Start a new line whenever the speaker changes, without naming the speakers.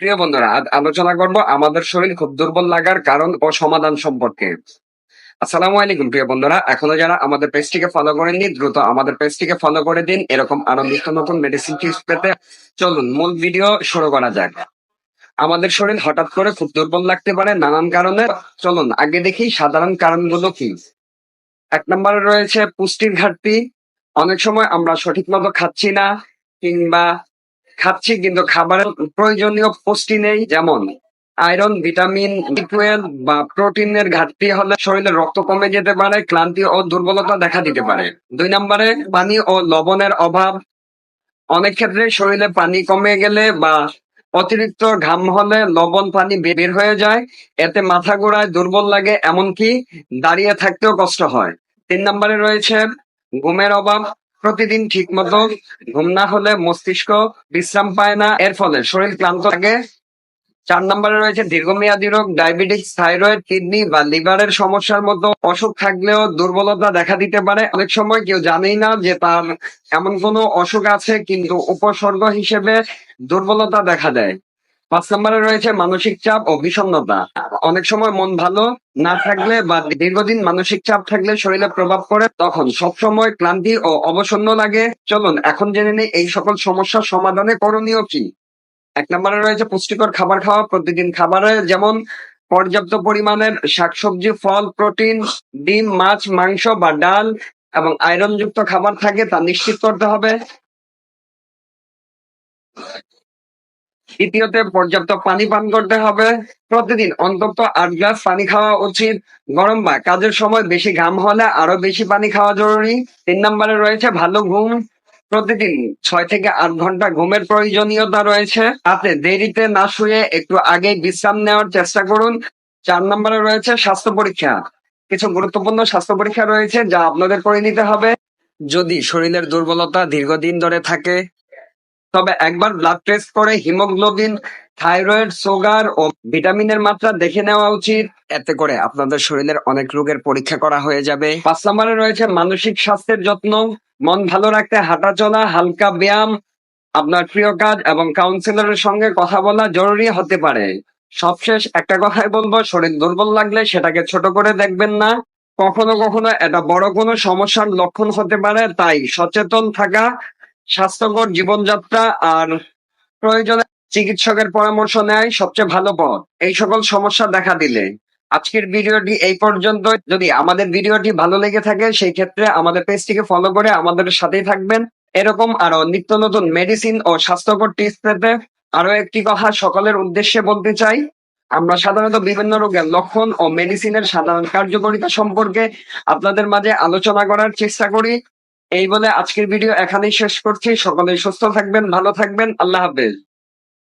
প্রিয় বন্ধুরা আলোচনা করব আমাদের শরীর খুব দুর্বল লাগার কারণ ও সমাধান সম্পর্কে। আসসালামু আলাইকুম প্রিয় বন্ধুরা, এখনও যারা আমাদের পেজটিকে ফলো করেননি, দ্রুত আমাদের পেজটিকে ফলো করে দিন। এরকম আরও নিত্য নতুন মেডিসিন টিপস পেতে চলুন, মূল ভিডিও শুরু করা যাক। আমাদের শরীর হঠাৎ করে খুব দুর্বল লাগতে পারে নানান কারণে। চলুন, আগে দেখি সাধারণ কারণগুলো কি। এক নম্বরে রয়েছে পুষ্টির ঘাটতি। অনেক সময় আমরা সঠিক মতো খাচ্ছি না, কিংবা খাচ্ছি, কিন্তু খাবারের প্রয়োজনীয় পুষ্টি নেই। যেমন, আয়রন, ভিটামিন বি প্রোটিনের ঘাটতি হলে শরীরে রক্ত কমে যেতে পারে, ক্লান্তি ও দুর্বলতা দেখা দিতে পারে। দুই নম্বরে, পানি ও লবণের অভাব। অনেক ক্ষেত্রে শরীরে পানি কমে গেলে বা অতিরিক্ত ঘাম হলে লবণ পানি বের হয়ে যায়। এতে মাথা ঘোরায়, দুর্বল লাগে, এমনকি দাঁড়িয়ে থাকতেও কষ্ট হয়। তিন নম্বরে রয়েছে, ঘুমের অভাব। প্রতিদিন ঠিক মতো ঘুম না হলে মস্তিষ্ক বিশ্রাম পায় না। এর ফলে শরীর ক্লান্ত থাকে। চার নম্বরে রয়েছে দীর্ঘমেয়াদী রোগ, ডায়াবেটিস, থাইরয়েড, কিডনি বা লিভারের সমস্যার মতো অসুখ থাকলেও দুর্বলতা দেখা দিতে পারে। অনেক সময় কেউ জানেই না যে তার এমন কোনো অসুখ আছে, কিন্তু উপসর্গ হিসেবে দুর্বলতা দেখা দেয়। পাঁচ নম্বরে রয়েছে মানসিক চাপ ও বিষণ্ণতা। অনেক সময় মন ভালো না থাকলে বা দীর্ঘদিন মানসিক চাপ থাকলে শরীরে প্রভাব পড়ে, তখন সবসময় ক্লান্তি ও অবসন্ন লাগে। চলুন, এখন জেনে নেই এই সকল সমস্যার সমাধানে করণীয় কি? এক নম্বরে রয়েছে পুষ্টিকর খাবার খাওয়া, প্রতিদিন খাবারে যেমন পর্যাপ্ত পরিমাণের শাকসবজি, ফল, প্রোটিন, ডিম, মাছ, মাংস বা ডাল এবং আয়রন যুক্ত খাবার থাকে তা নিশ্চিত করতে হবে। দ্বিতীয়তে পর্যাপ্ত পানি পান করতে হবে। প্রতিদিন অন্তত আট গ্লাস পানি খাওয়া উচিত। গরম বা কাজের সময় বেশি ঘাম হলে আরও বেশি পানি খাওয়া জরুরি। তিন নম্বরে রয়েছে ভালো ঘুম। প্রতিদিন ছয় থেকে আট ঘণ্টা ঘুমের প্রয়োজনীয়তা রয়েছে। রাতে দেরিতে না শুয়ে একটু আগে বিশ্রাম নেওয়ার চেষ্টা করুন। চার নম্বরে রয়েছে স্বাস্থ্য পরীক্ষা। কিছু গুরুত্বপূর্ণ স্বাস্থ্য পরীক্ষা রয়েছে যা আপনাদের করে নিতে হবে। যদি শরীরের দুর্বলতা দীর্ঘদিন ধরে থাকে তবে একবার ব্লাড টেস্ট করে হিমোগ্লোবিন, থাইরয়েড, সুগার ও ভিটামিনের মাত্রা দেখে নেওয়া উচিত। এতে করে আপনাদের শরীরের অনেক রোগের পরীক্ষা করা হয়ে যাবে। পাঁচ নম্বরে রয়েছে মানসিক স্বাস্থ্যের যত্ন। মন ভালো রাখতে হাঁটা চলা হালকা ব্যায়াম আপনার প্রিয় কাজ এবং কাউন্সিলরের সঙ্গে কথা বলা জরুরি হতে পারে। সবশেষ একটা কথাই বলব, শরীর দুর্বল লাগলে সেটাকে ছোট করে দেখবেন না। কখনো কখনো এটা বড় কোনো সমস্যার লক্ষণ হতে পারে, তাই সচেতন থাকা স্বাস্থ্যকর জীবনযাত্রা আর প্রয়োজনে চিকিৎসকের পরামর্শ নেয় সবচেয়ে ভালো পথ। এই সকল সমস্যা দেখা দিলে। আজকের ভিডিওটি এই পর্যন্ত যদি আমাদের ভিডিওটি ভালো লেগে থাকে, সেই ক্ষেত্রে আমাদের পেজটিকে ফলো করে আমাদের সাথেই থাকবেন। এরকম আরও নিত্য নতুন মেডিসিন ও স্বাস্থ্যকর টিপস পেতে আরও একটি কথা সকলের উদ্দেশ্যে বলতে চাই। আমরা সাধারণত বিভিন্ন রোগের লক্ষণ ও মেডিসিনের সাধারণ কার্যকারিতা সম্পর্কে আপনাদের মাঝে আলোচনা করার চেষ্টা করি। এই বলে আজকের ভিডিও এখানেই শেষ করছি। সকলে সুস্থ থাকবেন ভালো থাকবেন। আল্লাহ হাফেজ।